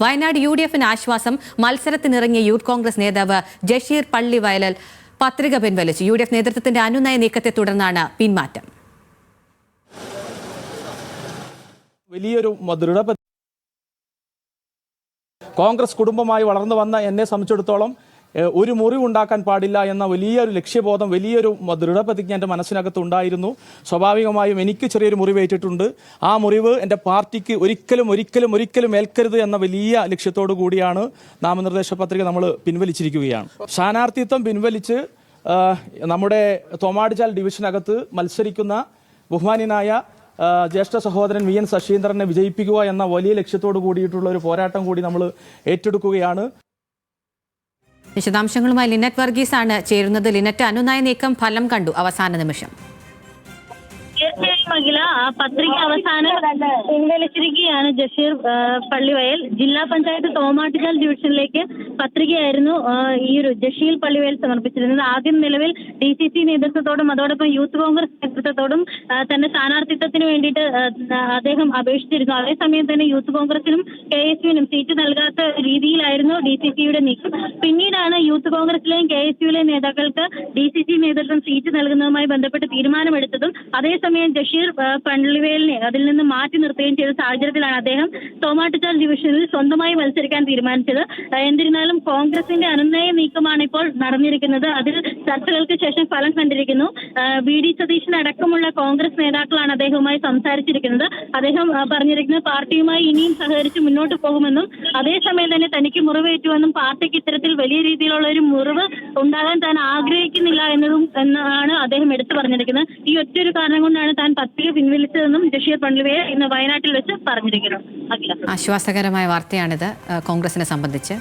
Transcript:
Wayanad U D എഫിന് ആശ്വാസം മത്സരത്തിനിറങ്ങിയ youth Congress നേതാവ് ജഷീർ പള്ളി വയലൽ പത്രിക പിൻവലിച്ചു. യു ഡി എഫ് നേതൃത്വത്തിന്റെ അനുനയ നീക്കത്തെ തുടർന്നാണ് പിന്മാറ്റം വലിയൊരു ദൃഢ കോൺഗ്രസ് കുടുംബമായി വളർന്നു വന്ന എന്നെ സംബന്ധിച്ചിടത്തോളം ഒരു മുറിവ് ഉണ്ടാക്കാൻ പാടില്ല എന്ന വലിയൊരു ലക്ഷ്യബോധം വലിയൊരു ദൃഢപ്രതിജ്ഞ എന്റെ മനസ്സിനകത്ത് ഉണ്ടായിരുന്നു സ്വാഭാവികമായും എനിക്ക് ചെറിയൊരു മുറിവേറ്റിട്ടുണ്ട് ആ മുറിവ് എന്റെ പാർട്ടിക്ക് ഒരിക്കലും ഒരിക്കലും ഒരിക്കലും ഏൽക്കരുത് എന്ന വലിയ ലക്ഷ്യത്തോടു കൂടിയാണ് നാമനിർദ്ദേശ പത്രിക നമ്മൾ പിൻവലിച്ചിരിക്കുകയാണ്. സ്ഥാനാർത്ഥിത്വം പിൻവലിച്ച് നമ്മുടെ തോമാടിച്ചാൽ ഡിവിഷനകത്ത് മത്സരിക്കുന്ന ബഹുമാനിനായ ജ്യേഷ്ഠ സഹോദരൻ വി എൻ ശശീന്ദ്രനെ വിജയിപ്പിക്കുക എന്ന വലിയ ലക്ഷ്യത്തോട് കൂടിയിട്ടുള്ള ഒരു പോരാട്ടം കൂടി നമ്മൾ ഏറ്റെടുക്കുകയാണ്. വിശദാംശങ്ങളുമായി ലിനറ്റ് വർഗീസ് ആണ് ചേരുന്നത്. ലിനറ്റ് അനുനയ നീക്കം ഫലം കണ്ടു. അവസാന നിമിഷം. തീർച്ചയായും അഖില ആ പത്രിക അവസാനം പിൻവലിച്ചിരിക്കുകയാണ് ജഷീർ പള്ളിവയൽ. ജില്ലാ പഞ്ചായത്ത് തോമാട്ടുചാൽ ഡിവിഷനിലേക്ക് പത്രികയായിരുന്നു ഈ ഒരു ജഷീൽ പള്ളിവയൽ സമർപ്പിച്ചിരുന്നത്. ആദ്യം നിലവിൽ ഡി സി സി നേതൃത്വത്തോടും അതോടൊപ്പം യൂത്ത് കോൺഗ്രസ് നേതൃത്വത്തോടും തന്റെ സ്ഥാനാർത്ഥിത്വത്തിന് വേണ്ടിയിട്ട് അദ്ദേഹം അപേക്ഷിച്ചിരുന്നു. അതേസമയം തന്നെ യൂത്ത് കോൺഗ്രസിനും കെ എസ് യുവിനും സീറ്റ് നൽകാത്ത രീതിയിലായിരുന്നു ഡി സി സിയുടെ നീക്കം. പിന്നീടാണ് യൂത്ത് കോൺഗ്രസിലെയും കെ എസ് യുവിലെയും നേതാക്കൾക്ക് ഡി സി സി നേതൃത്വം സീറ്റ് നൽകുന്നതുമായി ബന്ധപ്പെട്ട് തീരുമാനമെടുത്തതും അതേസമയം ജഷീർ പള്ളിവയലിനെ അതിൽ നിന്ന് മാറ്റി നിർത്തുകയും ചെയ്ത സാഹചര്യത്തിലാണ് അദ്ദേഹം തോമാട്ടിച്ചാൽ ഡിവിഷനിൽ സ്വന്തമായി മത്സരിക്കാൻ തീരുമാനിച്ചത്. എന്നിരുന്നാലും കോൺഗ്രസിന്റെ അനുനയ നീക്കമാണ് ഇപ്പോൾ നടന്നിരിക്കുന്നത്. അതിൽ ചർച്ചകൾക്ക് ശേഷം ഫലം കണ്ടിരിക്കുന്നു. വി ഡി അടക്കമുള്ള കോൺഗ്രസ് നേതാക്കളാണ് അദ്ദേഹവുമായി സംസാരിച്ചിരിക്കുന്നത്. അദ്ദേഹം പറഞ്ഞിരിക്കുന്നത് പാർട്ടിയുമായി ഇനിയും സഹകരിച്ച് മുന്നോട്ട് പോകുമെന്നും അതേസമയം തന്നെ തനിക്ക് മുറിവേറ്റുവെന്നും പാർട്ടിക്ക് ഇത്തരത്തിൽ വലിയ രീതിയിലുള്ള ഒരു മുറിവ് ഉണ്ടാകാൻ താൻ ആഗ്രഹിക്കുന്നില്ല എന്നതും എന്നാണ് അദ്ദേഹം എടുത്തു പറഞ്ഞിരിക്കുന്നത്. ഈ ഒറ്റൊരു കാരണം കൊണ്ടാണ് താൻ പത്രിക പിൻവലിച്ചതെന്നും ജഷീർ പണ്ഡിവയെ ഇന്ന് വയനാട്ടിൽ വെച്ച് പറഞ്ഞിരിക്കുന്നു. ആശ്വാസകരമായ വാർത്തയാണിത് കോൺഗ്രസിനെ സംബന്ധിച്ച്.